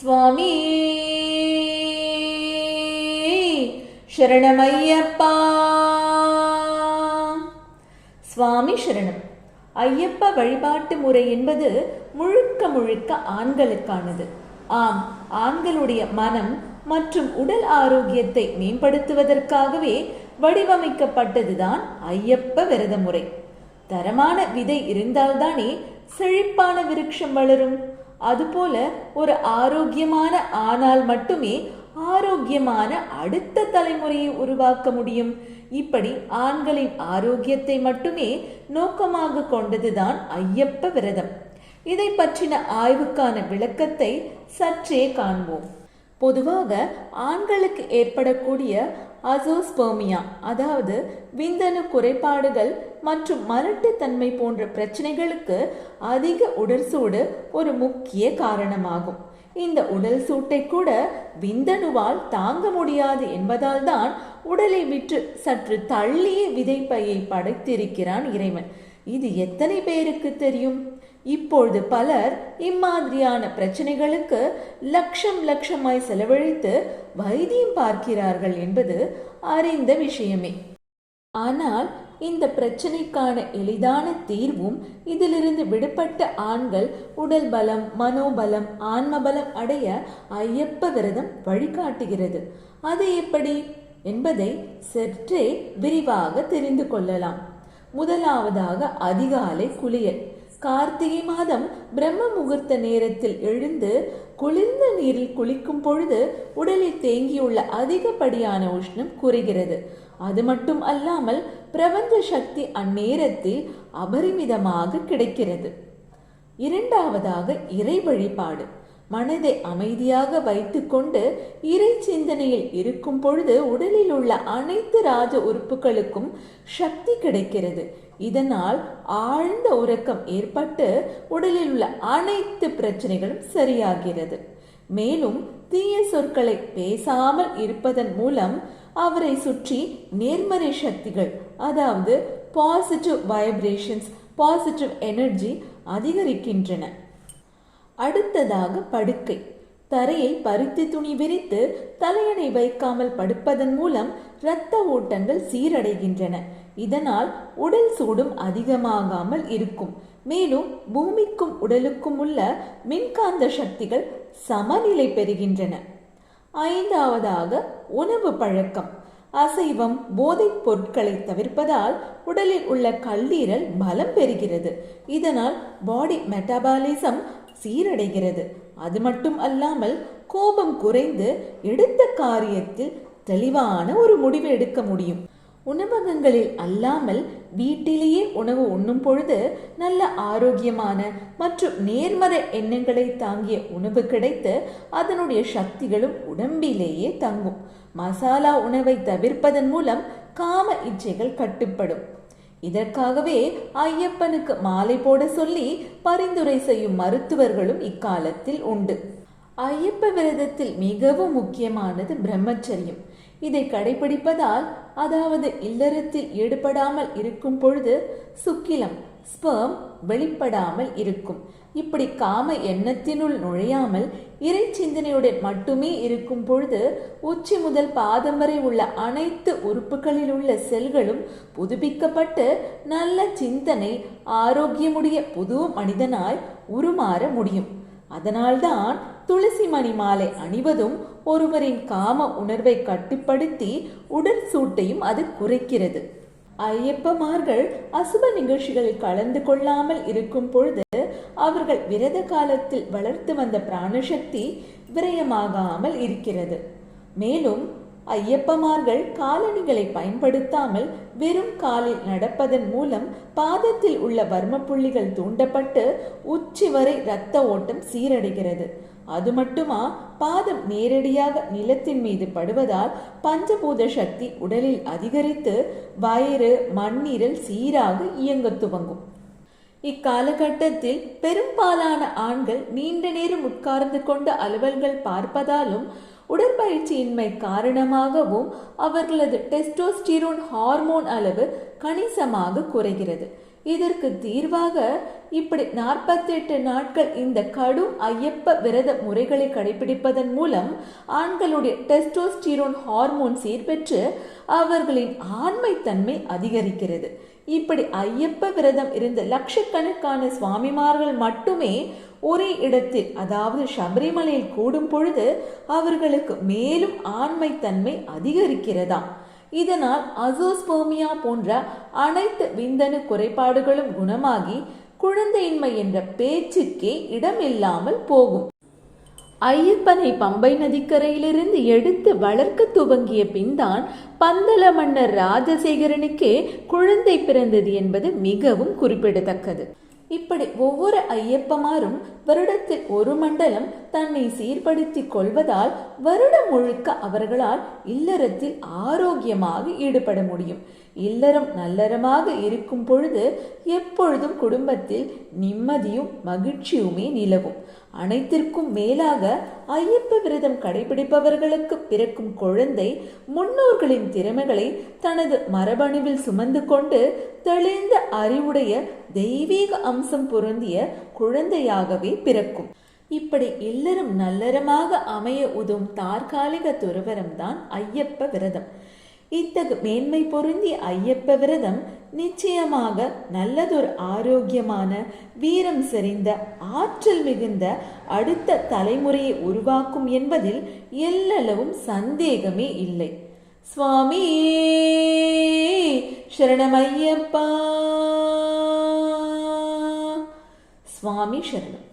சுவாமி சரணமையப்பா சுவாமி சரணம். ஐயப்ப வழிபாட்டு முறை என்பது முழுக்க முழுக்க ஆண்களுக்கானது. ஆம் ஆண்களுடைய மனம் மற்றும் உடல் ஆரோக்கியத்தை மேம்படுத்துவதற்காகவே வடிவமைக்கப்பட்டதுதான் ஐயப்ப விரத முறை தரமான விதை இருந்தால்தானே செழிப்பான விருட்சம் வளரும். அதுபோல ஒரு ஆரோக்கியமான ஆனால் மட்டுமே ஆரோக்கியமான அடுத்த தலைமுறையை உருவாக்க முடியும். இப்படி ஆண்களின் ஆரோக்கியத்தை மட்டுமே நோக்கமாக கொண்டதுதான் ஐயப்ப விரதம். இதை பற்றின ஆய்வுக்கான விளக்கத்தை சற்றே காண்போம். பொதுவாக ஆண்களுக்கு ஏற்படக்கூடிய அசோஸ்பெர்மியா அதாவது விந்தணு குறைபாடுகள் மற்றும் மலட்டுத்தன்மை போன்ற பிரச்சனைகளுக்கு அதிக உடல் சூடு ஒரு முக்கிய காரணமாகும். இந்த உடல் சூட்டை கூட விந்தணுவால் தாங்க முடியாது என்பதால் தான் உடலை விற்று சற்று தள்ளிய விதைப்பையை படைத்திருக்கிறான் இறைவன். இது எத்தனை பேருக்கு தெரியும்? இப்பொழுது பலர் இம்மாதிரியான பிரச்சனைகளுக்கு லட்சம் லட்சமாய் செலவழித்து வைத்தியம் பார்க்கிறார்கள் என்பது அறிந்த விஷயமே. ஆனால் இந்த பிரச்சனைக்கான எளிதான தீர்வும் இதிலிருந்து விடுபட்ட ஆண்கள் உடல் பலம் மனோபலம் ஆன்மபலம் அடைய ஐயப்ப விரதம் வழிகாட்டுகிறது. அது எப்படி என்பதை சற்றே விரிவாக தெரிந்து கொள்ளலாம். முதலாவதாக அதிகாலை குளியல். கார்த்திகை மாதம் பிரம்ம முகூர்த்த நேரத்தில் எழுந்து குளிர்ந்த நீரில் குளிக்கும் பொழுது உடலில் தேங்கியுள்ள அதிகப்படியான உஷ்ணம் குறைகிறது. அது மட்டும் அல்லாமல் பிரபஞ்ச சக்தி அந்நேரத்தில் அபரிமிதமாக கிடைக்கிறது. இரண்டாவதாக இறை வழிபாடு. மனதை அமைதியாக வைத்துக்கொண்டு இறை சிந்தனையில் இருக்கும் பொழுது உடலில் உள்ள அனைத்து ராஜ உறுப்புகளுக்கும் சக்தி கிடைக்கிறது. இதனால் ஆழ்ந்த உறக்கம் ஏற்பட்டு உடலில் உள்ள அனைத்து பிரச்சனைகளும் சரியாகிறது. மேலும் தீய சொற்களை பேசாமல் இருப்பதன் மூலம் அவரை சுற்றி நேர்மறை சக்திகள் அதாவது பாசிட்டிவ் வைப்ரேஷன்ஸ் பாசிட்டிவ் எனர்ஜி அதிகரிக்கின்றன. அடுத்ததாக படுக்கை. தரையை பருத்தி துணி விரித்து தலையணை வைக்காமல் படுப்பதன் மூலம் இரத்த ஓட்டங்கள் சீரடைகின்றன. இதனால் உடல் சூடும் அதிகமாகாமல் இருக்கும். மேலும் பூமிக்கும் உடலுக்கும் உள்ள மின்காந்த சக்திகள் சமநிலை பெறுகின்றன. ஐந்தாவதாக உணவு பழக்கம். அசைவம் போதைப் பொருட்களை தவிர்ப்பதால் உடலில் உள்ள கல்லீரல் பலம் பெறுகிறது. இதனால் பாடி மெட்டபாலிசம் சீரடைகிறது. அது மட்டும் அல்லாமல் கோபம் குறைந்து எடுத்த காரியத்தில் தெளிவான ஒரு முடிவு எடுக்க முடியும். உணவகங்களில் அல்லாமல் வீட்டிலேயே உணவு உண்ணும் பொழுது நல்ல ஆரோக்கியமான மற்றும் நேர்மறை எண்ணங்களை தாங்கிய உணவு கிடைத்து அதனுடைய சக்திகளும் உடம்பிலேயே தங்கும். மசாலா உணவை தவிர்ப்பதன் மூலம் காம இச்சைகள் கட்டுப்படும். இதற்காகவே ஐயப்பனுக்கு மாலை போட சொல்லி பரிந்துரை செய்யும் மருத்துவர்களும் இக்காலத்தில் உண்டு. ஐயப்ப விரதத்தில் மிகவும் முக்கியமானது பிரம்மச்சரியம். இதை கடைபிடிப்பதால் அதாவது இல்லறத்தில் ஈடுபடாமல் இருக்கும் பொழுது சுக்கிலம் ஸ்பெர்ம் வெளிப்படாமல் இருக்கும். இப்படி காம எண்ணத்தினுள் நுழையாமல் இறை சிந்தனையுடன் மட்டுமே இருக்கும் பொழுது உச்சி முதல் பாதம் வரை உள்ள அனைத்து உறுப்புகளில் உள்ள செல்களும் புதுப்பிக்கப்பட்டு நல்ல சிந்தனை ஆரோக்கியமுடைய புது மனிதனாய் உருமாற முடியும். அதனால்தான் துளசி மணி மாலை அணிவதும் ஒருவரின் காம உணர்வை கட்டுப்படுத்தி உடல் சூட்டையும் அது குறைக்கிறது. ஐயப்பமார்கள் அசுப நிகழ்ச்சிகளில் கலந்து கொள்ளாமல் இருக்கும் பொழுது அவர்கள் விரத காலத்தில் வளர்த்து வந்த பிராணசக்தி விரயமாகாமல் இருக்கிறது. மேலும் ஐயப்பமார்கள் காலணிகளை பயன்படுத்தாமல் வெறும் காலில் நடப்பதன் மூலம் பாதத்தில் உள்ள வர்ம புள்ளிகள் தூண்டப்பட்டு உச்சி வரை இரத்த ஓட்டம் சீரடைகிறது. அது மட்டுமா? பாதம் நேரடியாக நிலத்தின் மீது படுவதால் பஞ்சபூத சக்தி உடலில் அதிகரித்து வயிறு மண்ணீரல் சீராக இயங்க துவங்கும். இக்காலகட்டத்தில் பெரும்பாலான ஆண்கள் நீண்ட நேரம் உட்கார்ந்து கொண்டு அலுவல்கள் பார்ப்பதாலும் உடற்பயிற்சியின்மை காரணமாகவும் அவர்களது டெஸ்டோஸ்டிரோன் ஹார்மோன் அளவு கணிசமாக குறைகிறது. இதற்கு தீர்வாக இப்படி நாற்பத்தெட்டு நாட்கள் இந்த கடும் ஐயப்ப விரத முறைகளை கடைபிடிப்பதன் மூலம் ஆண்களுடைய டெஸ்டோஸ்டிரோன் ஹார்மோன் சீர்பெற்று அவர்களின் ஆண்மைத்தன்மை அதிகரிக்கிறது. இப்படி ஐயப்ப விரதம் இருந்த லட்சக்கணக்கான சுவாமிமார்கள் மட்டுமே ஒரே இடத்தில் அதாவது சபரிமலையில் கூடும் பொழுது அவர்களுக்கு மேலும் ஆண்மைத்தன்மை அதிகரிக்கிறதாம். இதனால் அசோஸ்போமியா போன்ற அனைத்து விந்தணு குறைபாடுகளும் குணமாகி குழந்தையின்மை என்ற பேச்சுக்கே இடமில்லாமல் போகும். ஐயப்பனை பம்பை நதிக்கரையிலிருந்து எடுத்து வளர்க்க துவங்கிய பின்தான் பந்தல மன்னர் ராஜசேகரனுக்கே குழந்தை பிறந்தது என்பது மிகவும் குறிப்பிடத்தக்கது. இப்படி ஒவ்வொரு ஐயப்பமாரும் வருடத்தில் ஒரு மண்டலம் தன்னை சீர்படுத்திக் கொள்வதால் வருடம் முழுக்க அவர்களால் இல்லறத்தில் ஆரோக்கியமாக ஈடுபட முடியும். இல்லறம் நல்லறமாக இருக்கும் பொழுது எப்பொழுதும் குடும்பத்தில் நிம்மதியும் மகிழ்ச்சியுமே நிலவும். அனைத்திற்கும் மேலாக ஐயப்ப விரதம் கடைபிடிப்பவர்களுக்கு பிறக்கும் குழந்தை முன்னோர்களின் திறமைகளை தனது மரபணுவில் சுமந்து கொண்டு தெளிந்த அறிவுடைய தெய்வீக அம்சம் பொருந்திய குழந்தையாகவே பிறக்கும். இப்படி இல்லறம் நல்லறமாக அமைய உதவும் தற்காலிக துறவரம் தான் ஐயப்ப விரதம். இத்தகு மேன்மை பொருந்திய ஐயப்ப விரதம் நிச்சயமாக நல்லதொரு ஆரோக்கியமான வீரம் செறிந்த ஆற்றல் மிகுந்த அடுத்த தலைமுறையை உருவாக்கும் என்பதில் எல்லளவும் சந்தேகமே இல்லை. சுவாமி சரணமையப்பா சுவாமி சரணம்.